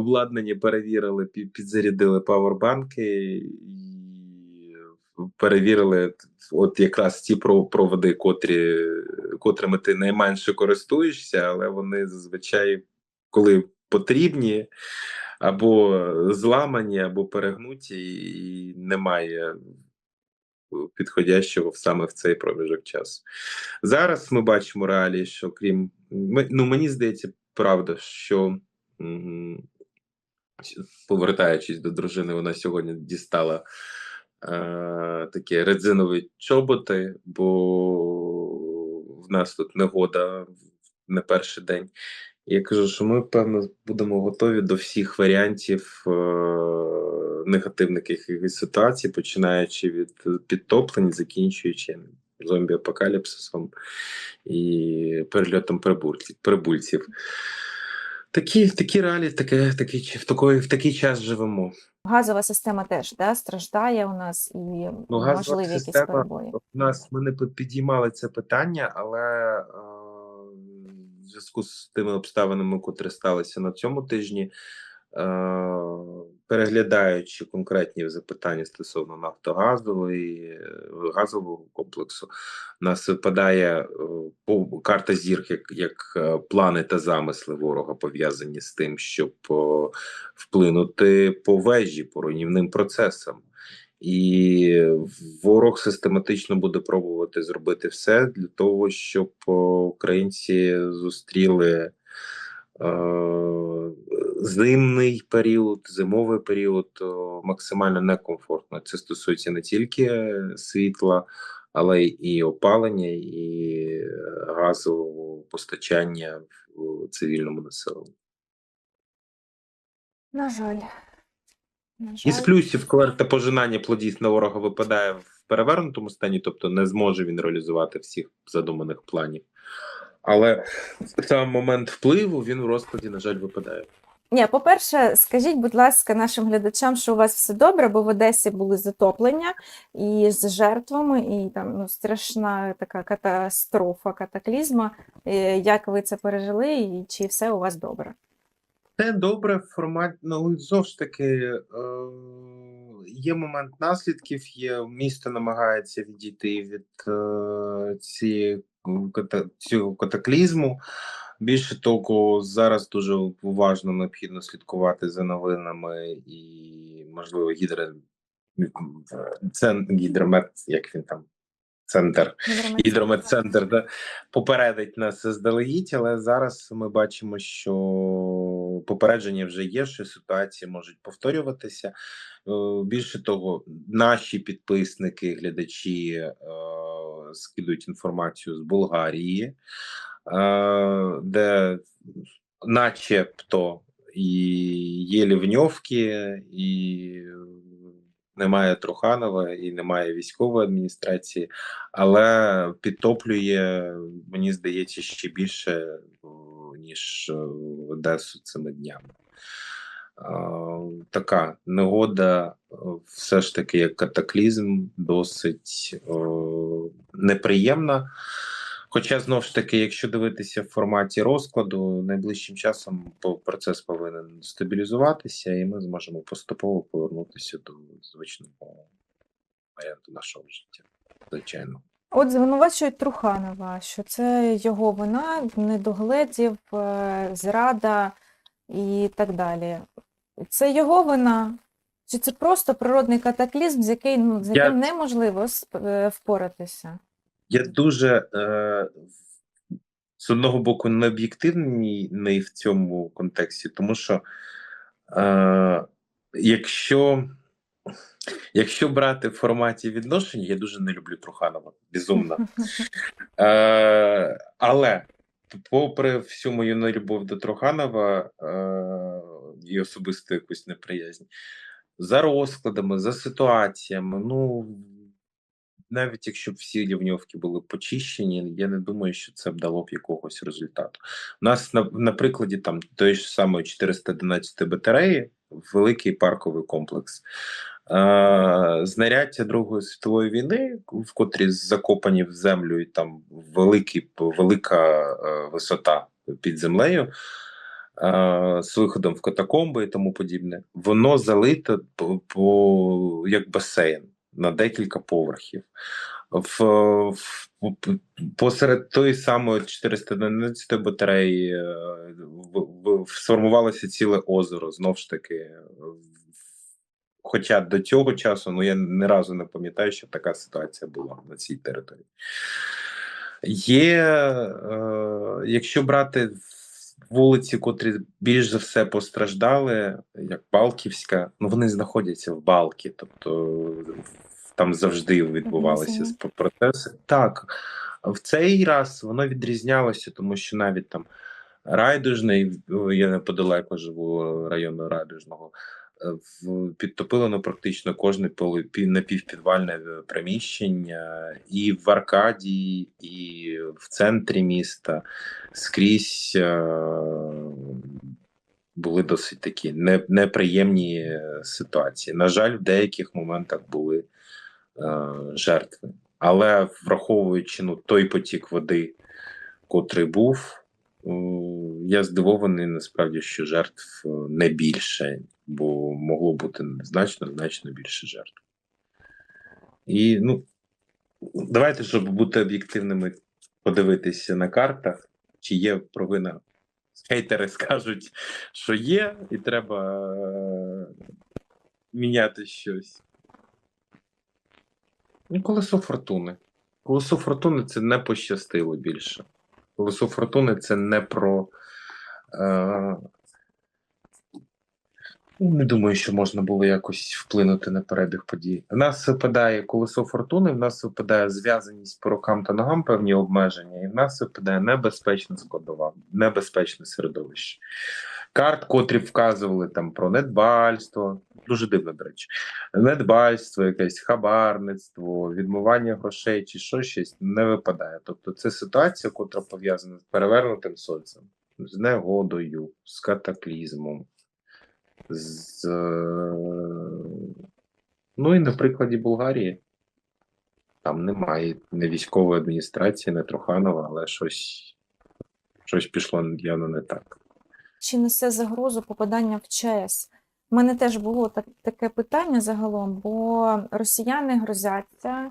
обладнання перевірили, підзарядили павербанки і перевірили от якраз ті проводи, котрі, котрими ти найменше користуєшся, але вони зазвичай, коли потрібні, або зламані, або перегнуті, і немає підходящого саме в цей проміжок часу. Зараз ми бачимо реалії, що крім ну мені здається, правда, що повертаючись до дружини, вона сьогодні дістала е, такі резинові чоботи, бо в нас тут негода не перший день. Я кажу, що ми певно будемо готові до всіх варіантів е, негативних якихось ситуацій, починаючи від підтоплень, закінчуючи зомбі-апокаліпсисом і перельотом прибульців. Такі, такі реалії, таке, такий, в, такої, в такий час живемо. Газова система теж да, страждає у нас і Ну, можливі якісь перебої. У нас ми не підіймали це питання, але е, в зв'язку з тими обставинами, котрі сталися на цьому тижні, переглядаючи конкретні запитання стосовно Нафтогазу е, газового комплексу, у нас випадає е, карта зір як, як е, плани та замисли ворога пов'язані з тим, щоб е, вплинути по вежі, по руйнівним процесам. І ворог систематично буде пробувати зробити все для того, щоб українці зустріли е, зимний період, зимовий період максимально некомфортно. Це стосується не тільки світла, але і опалення, і е, газового постачання в цивільному населенню. На жаль. На Із плюсів карта пожинання плодів на ворога випадає в перевернутому стані, тобто не зможе він реалізувати всіх задуманих планів. Але сам момент впливу він в розкладі, на жаль, випадає. Ні, по-перше, скажіть, будь ласка, нашим глядачам, що у вас все добре, бо в Одесі були затоплення і з жертвами, і там ну, страшна така катастрофа, катаклізма. Е, Як ви це пережили, і чи все у вас добре? Це добре в форматі, ну знову ж таки, е, є момент наслідків, є місто намагається відійти від е, цієї катаклізму. Більше того, зараз дуже уважно необхідно слідкувати за новинами і, можливо, гідро... гідромет, як він там, центр. Гідрометцентр да, попередить нас заздалегідь, але зараз ми бачимо, що попередження вже є, що ситуації можуть повторюватися. Е, Більше того, наші підписники, глядачі е, скидують інформацію з Болгарії, де начебто і є лівньовки, і немає Труханова, і немає військової адміністрації, але підтоплює, мені здається, ще більше, ніж е, Одесу цими днями. Така негода, е, все ж таки, як катаклізм, досить о, неприємна. Хоча, знову ж таки, якщо дивитися в форматі розкладу, найближчим часом процес повинен стабілізуватися, і ми зможемо поступово повернутися до звичного варіанту нашого життя. Звичайно. От звинувачують Труханова, що це його вина, недогледів, е, зрада і так далі. Це його вина? Чи це просто природний катаклізм, з ну, з Я- яким неможливо сп- е, впоратися? Я дуже е, з одного боку не об'єктивний в цьому контексті, тому що е, якщо, якщо брати в форматі відношень, я дуже не люблю Труханова, безумно. Е, але попри всю мою нелюбов до Труханова е, і особисту якусь неприязнь, за розкладами, за ситуаціями, ну навіть якщо б всі рівньовки були почищені, я не думаю, що це б дало б якогось результату. У нас на, на прикладі там тої ж самої 411 батареї, великий парковий комплекс. Знаряддя Другої світової війни, в котрі закопані в землю, і там великий, велика е, висота під землею. з виходом в катакомби і тому подібне, воно залите по, по як басейн на декілька поверхів. В, в, посеред тої самої 411 батареї е, в, в, сформувалося ціле озеро знову ж таки. Хоча до цього часу ну я ні разу не пам'ятаю, що така ситуація була на цій території. Є, е, якщо брати вулиці, котрі більш за все постраждали, як Балківська, ну вони знаходяться в Балкі, тобто там завжди відбувалися протести. Так, в цей раз воно відрізнялося, тому що навіть там Райдужний, я неподалеку живу району Райдужного, підтопило ну, практично кожне напівпідвальне е, приміщення і в Аркадії, і в центрі міста скрізь е, були досить такі неприємні е, ситуації. На жаль, в деяких моментах були жертви. Але враховуючи ну, той потік води, котрий був, я здивований насправді, що жертв не більше, бо могло бути значно значно більше жертв. І ну, давайте, щоб бути об'єктивними, подивитися на картах, чи є провина. Хейтери скажуть, що є, і треба е, міняти щось. Ну, колесо фортуни. Колесо фортуни це не пощастило більше. Колесо фортуни це не про. Е... ну, Не думаю, що можна було якось вплинути на перебіг подій. В нас випадає колесо фортуни, в нас випадає зв'язаність по рукам та ногам, певні обмеження, і в нас випадає небезпечна складова, небезпечне середовище. Карт, котрі вказували там про недбальство, дуже дивно, до речі, недбальство, якесь хабарництво, відмивання грошей чи що щось не випадає. Тобто це ситуація, котра пов'язана з перевернутим сонцем, з негодою, з катаклізмом, з е, ну і на прикладі Болгарії. Там немає не військової адміністрації, не Труханова, але щось, щось пішло явно не так. Чи несе загрозу попадання в ЧАЕС? У мене теж було так, таке питання загалом, бо росіяни грозяться,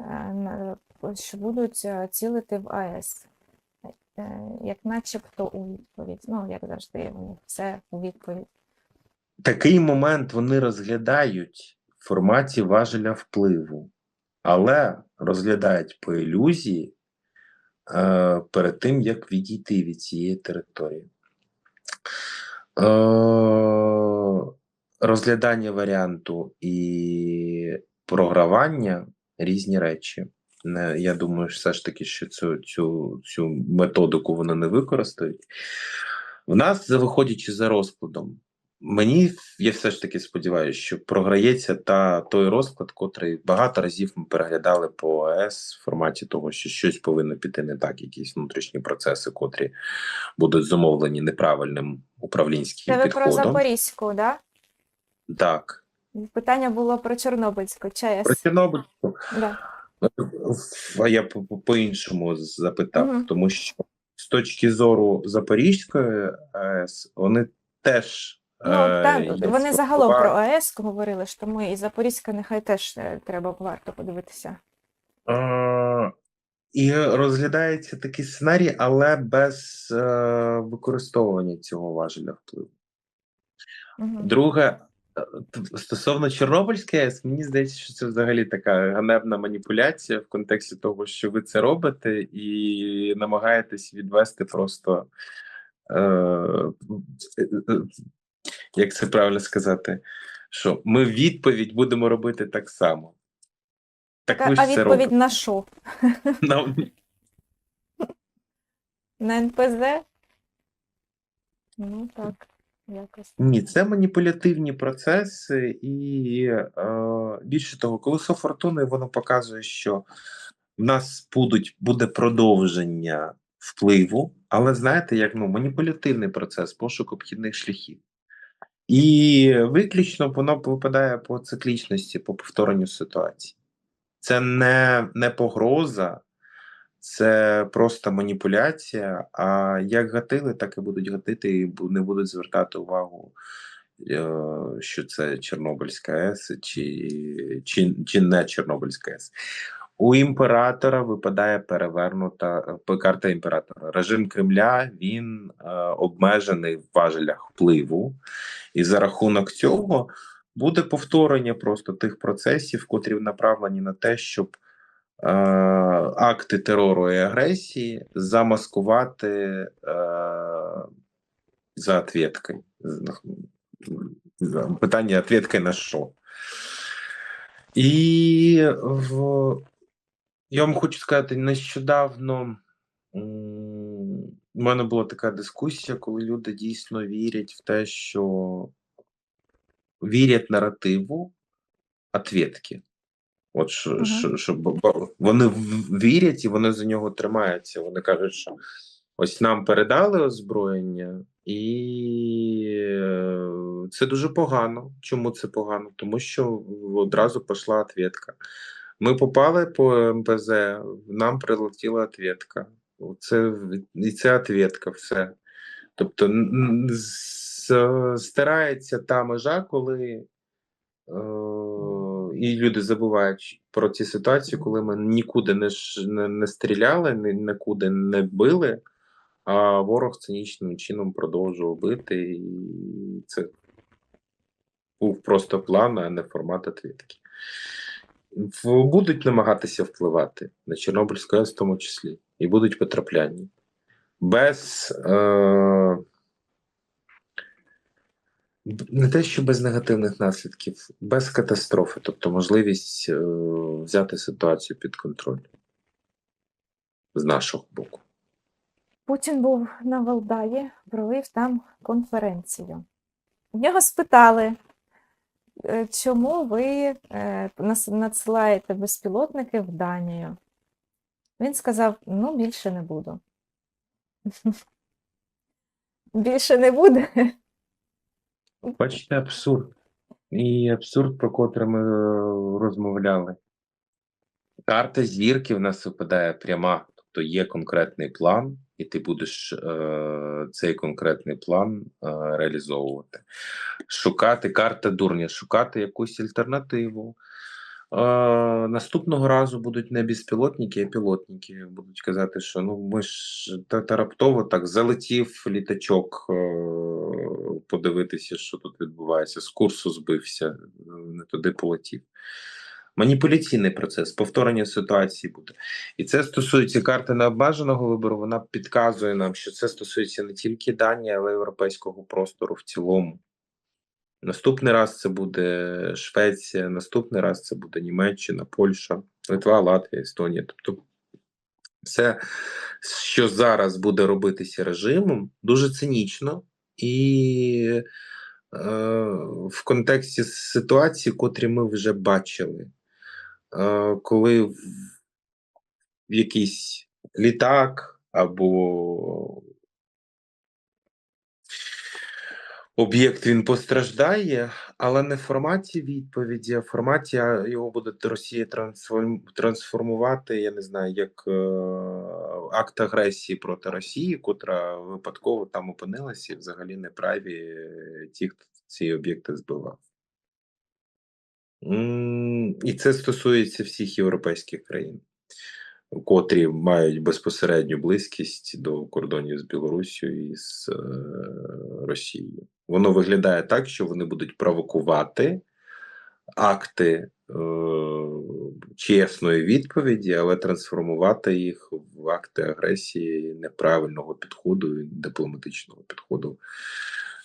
е, що будуть е, цілити в АЕС. Як начебто у відповідь. Ну, як завжди, все у відповідь. Такий момент вони розглядають в форматі важеля впливу, але розглядають по ілюзії е, перед тим, як відійти від цієї території. Е, розглядання варіанту і програвання різні речі. Не, я думаю, все ж таки, що цю, цю, цю методику вони не використають. В нас, виходячи за розкладом, мені я все ж таки сподіваюся, що програється та той розклад, котрий багато разів ми переглядали по ОС в форматі того, що щось повинно піти не так, якісь внутрішні процеси, котрі будуть зумовлені неправильним управлінським Це ви про. Запорізьку, да? Так, Питання було про Чорнобильську про Чорнобильську. Да. А я по- по- по-іншому запитав, Мгм. тому що з точки зору Запорізької АЕС вони теж Ну, е, так, вони загалом про. АЕС говорили, що тому і Запорізька нехай теж е, треба варто подивитися. Е, І розглядається такий сценарій, але без е, використовування цього важеля впливу. Мгм. Друге, е, стосовно Чорнобильської АЕС, мені здається, що це взагалі така ганебна маніпуляція в контексті того, що ви це робите, і намагаєтесь відвести просто. Е, як це правильно сказати? Що ми відповідь будемо робити так само. Так Така- ви а це відповідь робите. на що? Нам- На НПЗ? Ну так, якось. Ні, це маніпулятивні процеси, і е, більше того, колесо фортуни воно показує, що в нас будуть буде продовження впливу, але знаєте, як ну маніпулятивний процес, пошук обхідних шляхів. І виключно воно випадає по циклічності, по повторенню ситуації. Це не, не погроза, це просто маніпуляція. А як гатили, так і будуть гатити, і не будуть звертати увагу, е, що це Чорнобильська АЕС чи, чи, чи не Чорнобильська АЕС. У імператора випадає перевернута е, карта імператора. Режим Кремля він е, обмежений в важелях впливу, і за рахунок цього буде повторення просто тих процесів, котрі направлені на те, щоб е, акти терору і агресії замаскувати е, за ответкою. Питання ответкою на що? І в, я вам хочу сказати, нещодавно у мене була така дискусія, коли люди дійсно вірять в те, що вірять наративу ответки. От що, Мгм. що, що вони вірять і вони за нього тримаються. Вони кажуть, що ось нам передали озброєння, і е, це дуже погано. Чому це погано? Тому що одразу пішла ответка. Ми попали по МПЗ, нам прилетіла ответка. Це, і це ответка, все. Тобто стирається та межа, коли е, і люди забувають про ці ситуації, коли ми нікуди не, не, не стріляли, ні, нікуди не били, а ворог цинічним чином продовжував бити, і це був просто план, а не формат отвітки. Будуть намагатися впливати на Чорнобильську АЕС в тому числі, і будуть потрапляння. Без е, не те, що без негативних наслідків, без катастрофи, тобто можливість е, взяти ситуацію під контроль з нашого боку. Путін був на Валдаї, провів там конференцію. В нього спитали, чому ви е, надсилаєте безпілотники в Данію. Він сказав: ну, більше не буду. Більше не буде. Бачите, абсурд. І абсурд, про котрий ми е, розмовляли. Карта зірки в нас випадає пряма, тобто є конкретний план, і ти будеш е, цей конкретний план е, реалізовувати. Шукати карта дурня, шукати якусь альтернативу. Е, наступного разу будуть не безпілотники, а пілотники. Будуть казати, що ну ми ж та, та раптово так залетів літачок е, подивитися, що тут відбувається. З курсу збився, е, не туди полетів. Маніпуляційний процес, повторення ситуації буде. І це стосується карти необмеженого вибору. Вона підказує нам, що це стосується не тільки Данії, але й європейського простору в цілому. Наступний раз це буде Швеція, наступний раз це буде Німеччина, Польща, Литва, Латвія, Естонія. Тобто, все, що зараз буде робитися режимом, дуже цинічно і е, в контексті ситуації, котрі ми вже бачили, коли в, якийсь літак або об'єкт він постраждає, але не в форматі відповіді, а в форматі його буде Росія трансформ, трансформувати, я не знаю, як е, акт агресії проти Росії, котра випадково там опинилася і взагалі не праві е, ті, хто ці об'єкти збивав. І це стосується всіх європейських країн, котрі мають безпосередню близькість до кордонів з Білоруссю і з е, Росією. Воно виглядає так, що вони будуть провокувати акти е, чесної відповіді, але трансформувати їх в акти агресії неправильного підходу і дипломатичного підходу,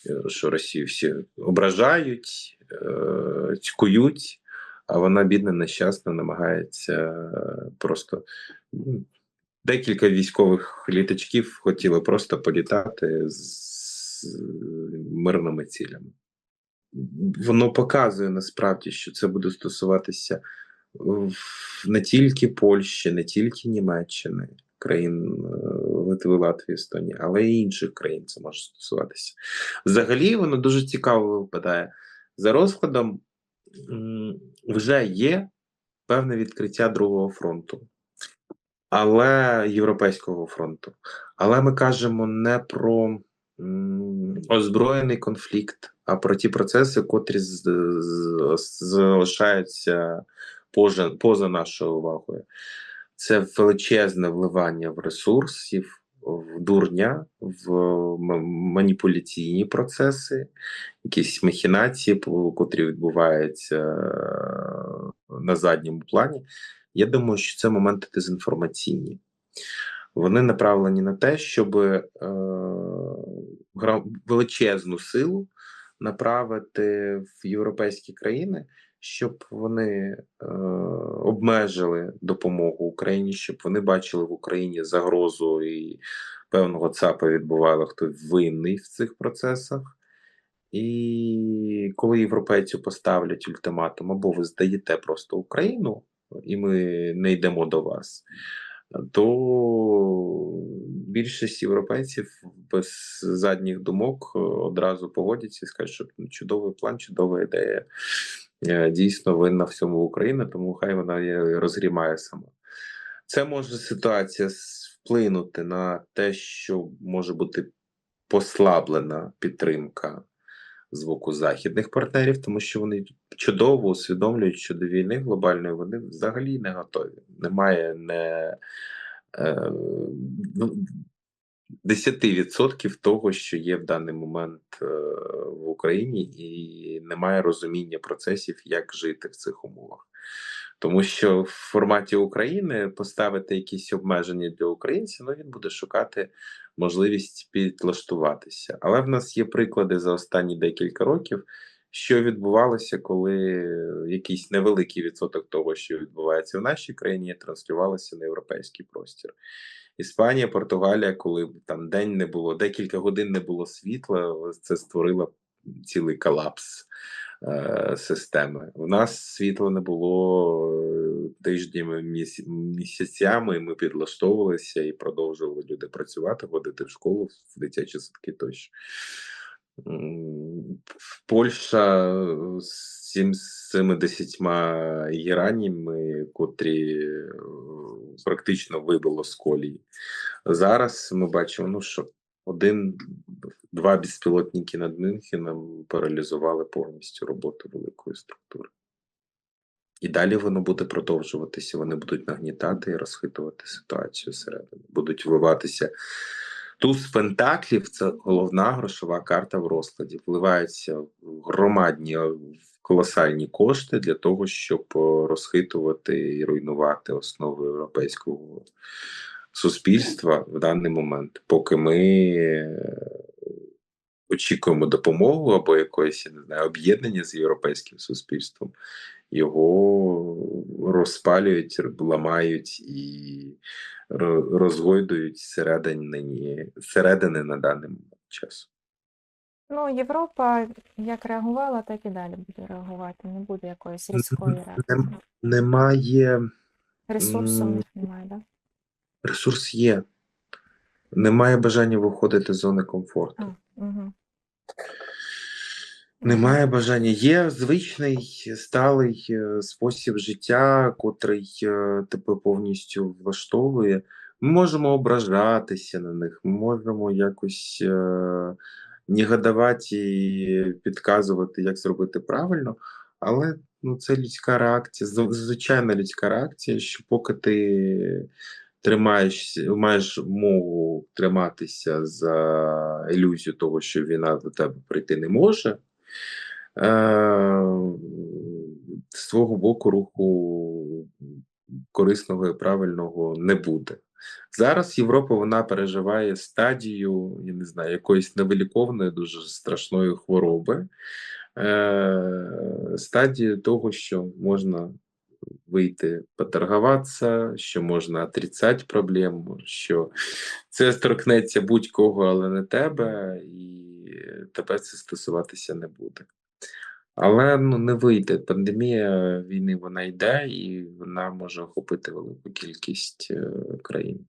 е, що Росію всі ображають, цькують, а вона, бідна, нещасна, намагається е, просто. Декілька військових літачків хотіли просто політати з мирними цілями. Воно показує насправді, що це буде стосуватися не тільки Польщі, не тільки Німеччини, країн е, Литви, Латвії, Естонії, але й інших країн це може стосуватися. Взагалі, воно дуже цікаво випадає. За розкладом вже є певне відкриття другого фронту. але Європейського фронту. Але ми кажемо не про озброєний конфлікт, а про ті процеси, котрі залишаються поза нашою увагою. Це величезне вливання в ресурсів, в дурня, в маніпуляційні процеси, якісь махінації, котрі відбуваються е, на задньому плані. Я думаю, що це моменти дезінформаційні. Вони направлені на те, щоб е, величезну силу направити в європейські країни, щоб вони е, обмежили допомогу Україні, щоб вони бачили в Україні загрозу і певного ЦАПа відбували, хто винний в цих процесах. І коли європейцю поставлять ультиматум, або ви здаєте просто Україну, і ми не йдемо до вас, то більшість європейців без задніх думок е, одразу погодяться і скажуть, що «Ну, чудовий план, чудова ідея. Е, Дійсно винна в цьому Україна, тому хай вона розгрімає сама. Це може ситуація вплинути на те, що може бути послаблена підтримка з боку західних партнерів, тому що вони чудово усвідомлюють, що до війни глобальної вони взагалі не готові. Немає не е, ну, 10% того, що є в даний момент е, в Україні, і немає розуміння процесів, як жити в цих умовах. Тому що в форматі України поставити якісь обмеження для українців, ну він буде шукати можливість підлаштуватися. Але в нас є приклади за останні декілька років, що відбувалося, коли якийсь невеликий відсоток того, що відбувається в нашій країні, транслювалося на європейський простір. Іспанія, Португалія, коли там день не було, декілька годин не було світла, це створило цілий колапс системи. У нас світла не було е, тижнями, місяцями, ми підлаштовувалися і продовжували люди працювати, ходити в школу, в дитячі садки тощо. Польща з цим з цими десятьма гераніми, котрі е, практично вибило з колії. Зараз ми бачимо, ну що один, два безпілотники над Мюнхеном паралізували повністю роботу великої структури. І далі воно буде продовжуватися. Вони будуть нагнітати і розхитувати ситуацію всередині. Будуть вливатися. Туз пентаклів це головна грошова карта в розкладі. Вливаються громадні колосальні кошти для того, щоб е, розхитувати і руйнувати основи європейського суспільства в даний момент, поки ми е, очікуємо допомогу або якоїсь я не знаю, об'єднання з європейським суспільством, його розпалюють, ламають і ро- розгойдують зсередини, зсередини на даний момент часу. Ну, Європа як реагувала, так і далі буде реагувати. Не буде якоїсь різкої реакції. Немає Ресурсу немає, да? Ресурс є. Немає бажання виходити з зони комфорту. Угу. Немає бажання. Є звичний сталий е, спосіб життя, котрий е, тебе повністю влаштовує. Ми можемо ображатися на них, ми можемо якось е, негодувати і підказувати, як зробити правильно, але ну, це людська реакція, звичайна людська реакція, що поки ти тримаєш, маєш мову триматися за ілюзію того, що війна до тебе прийти не може. Е, з твого боку руху корисного і правильного не буде. Зараз Європа вона переживає стадію, я не знаю, якоїсь невиліковної, дуже страшної хвороби, е, стадію того, що можна вийти поторгуватися, що можна отрицати проблему, що це торкнеться будь-кого, але не тебе, і тебе це стосуватися не буде. Але ну не вийде. Пандемія війни вона йде, і вона може охопити велику кількість е, країн.